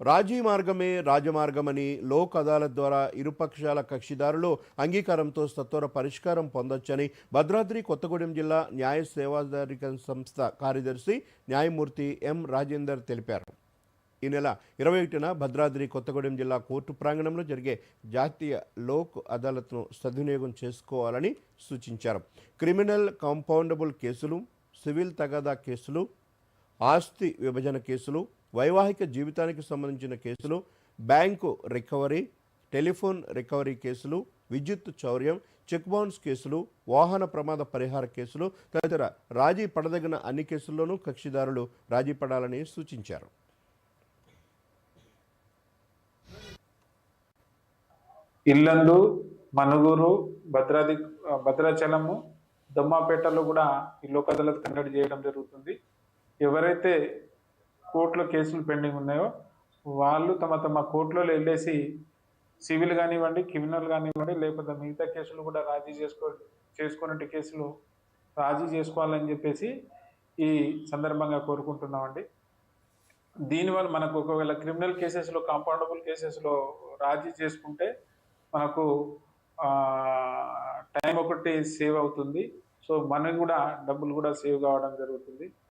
రాజీ మార్గమే రాజమార్గమని లోక్ అదాలత్ ద్వారా ఇరుపక్షాల కక్షిదారులు అంగీకారంతో సత్వర పరిష్కారం పొందొచ్చని భద్రాద్రి కొత్తగూడెం జిల్లా న్యాయ సేవాధారిక సంస్థ కార్యదర్శి న్యాయమూర్తి ఎం రాజేందర్ తెలిపారు. ఈ నెల ఇరవై ఒకటిన భద్రాద్రి కొత్తగూడెం జిల్లా కోర్టు ప్రాంగణంలో జరిగే జాతీయ లోక్ అదాలత్ను సద్వినియోగం చేసుకోవాలని సూచించారు. క్రిమినల్ కాంపౌండబుల్ కేసులు సివిల్ తగాదా కేసులు ఆస్తి విభజన కేసులు వైవాహిక జీవితానికి సంబంధించిన కేసులు బ్యాంకు రికవరీ టెలిఫోన్ రికవరీ కేసులు విద్యుత్ చౌర్యం చెక్ బౌన్స్ కేసులు వాహన ప్రమాద పరిహార కేసులు తదితర రాజీ పడదగిన అన్ని కేసుల్లోనూ కక్షిదారులు రాజీ పడాలని సూచించారు. ఇల్లందు మనుగురు భద్రాది భద్రాచలము దమ్మాపేటలో కూడా ఈ లోక్ అదాలత్ కండక్ట్ చేయడం జరుగుతుంది. ఎవరైతే కోర్టులో కేసులు పెండింగ్ ఉన్నాయో వాళ్ళు తమ తమ కోర్టులో వెళ్ళేసి సివిల్ కానివ్వండి క్రిమినల్ కానివ్వండి లేకపోతే మిగతా కేసులు కూడా రాజీ చేసుకో చేసుకున్నట్టు కేసులు రాజీ చేసుకోవాలని చెప్పేసి ఈ సందర్భంగా కోరుకుంటున్నామండి. దీనివల్ల మనకు ఒకవేళ క్రిమినల్ కేసెస్లో కాంపౌండబుల్ కేసెస్లో రాజీ చేసుకుంటే మనకు టైం ఒకటి సేవ్ అవుతుంది. సో మనకు కూడా డబ్బులు కూడా సేవ్ కావడం జరుగుతుంది.